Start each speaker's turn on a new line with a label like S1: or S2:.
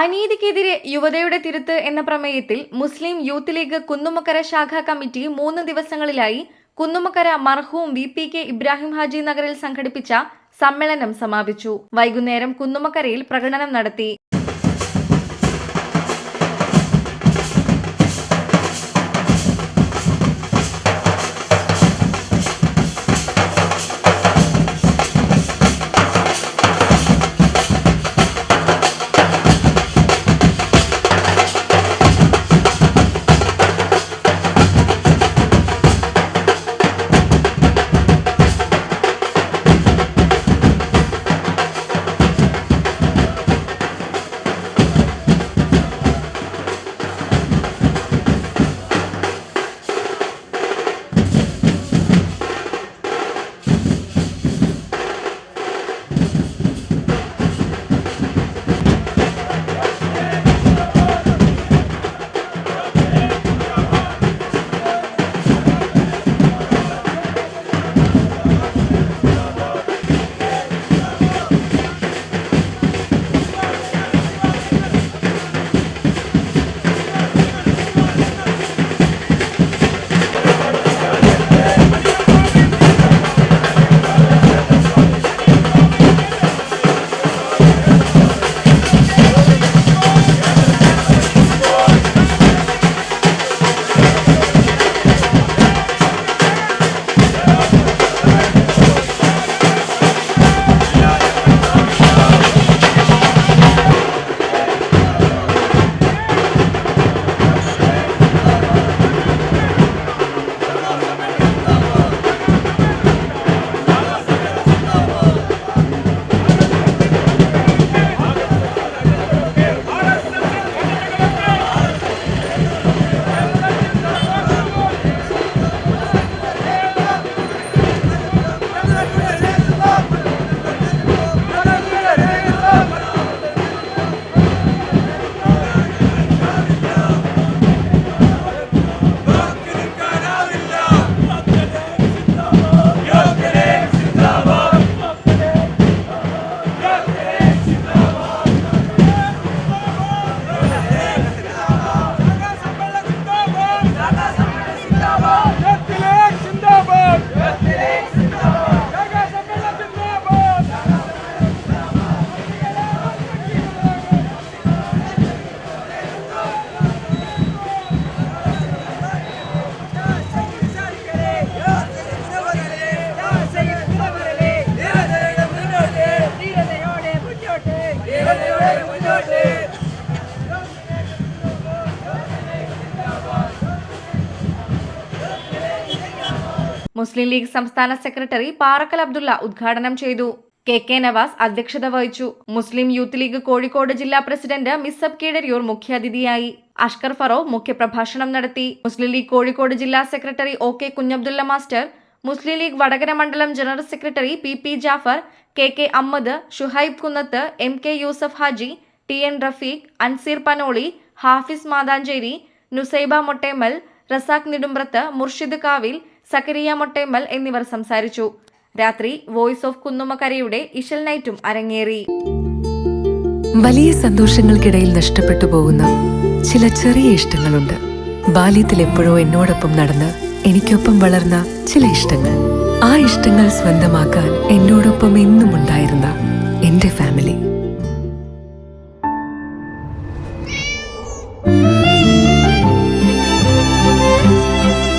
S1: അനീതിക്കെതിരെ യുവതയുടെ തിരുത്ത് എന്ന പ്രമേയത്തിൽ മുസ്ലിം youth league Kunnumakkara ശാഖാ കമ്മിറ്റി മൂന്ന് ദിവസങ്ങളിലായി കുന്നുമക്കര മർഹൂം V P K Ibrahim Haji നഗറിൽ സംഘടിപ്പിച്ച സമ്മേളനം സമാപിച്ചു. വൈകുന്നേരം കുന്നുമക്കരയിൽ പ്രകടനം നടത്തി. മുസ്ലിം ലീഗ് സംസ്ഥാന സെക്രട്ടറി പാറക്കൽ അബ്ദുള്ള ഉദ്ഘാടനം ചെയ്തു. കെ കെ നവാസ് അധ്യക്ഷത വഹിച്ചു. മുസ്ലിം യൂത്ത് ലീഗ് കോഴിക്കോട് ജില്ലാ പ്രസിഡന്റ് മിസബ് കീഴരിയൂർ മുഖ്യാതിഥിയായി അഷ്കർ ഫറോവ് മുഖ്യപ്രഭാഷണം നടത്തി. മുസ്ലിം ലീഗ് കോഴിക്കോട് ജില്ലാ secretary O K Kunhabdulla master Muslim League Vadakara മണ്ഡലം general secretary P P Jafar K K Ammad Shuhaib Kunnath M K Yusuf Haji T N Rafeeq Anseer Panoli Hafis Mathancheri Nusaiba Mottemal Razak Nedumprath Murshid Kavil Zakariya Mottemal എന്നിവർ സംസാരിച്ചു. രാത്രി voice of കുന്നുമക്കരയുടെ ഇഷൽ നൈറ്റും അരങ്ങേറി.
S2: വലിയ സന്തോഷങ്ങൾക്കിടയിൽ നഷ്ടപ്പെട്ടു പോകുന്ന ചില ചെറിയ ഇഷ്ടങ്ങളുണ്ട്. ബാല്യത്തിൽ എപ്പോഴോ എന്നോടൊപ്പം നടന്ന് എനിക്കൊപ്പം വളർന്ന ചില ഇഷ്ടങ്ങൾ. ആ ഇഷ്ടങ്ങൾ സ്വന്തമാക്കാൻ എന്നോടൊപ്പം എന്നും ഉണ്ടായിരുന്ന എന്റെ ഫാമിലി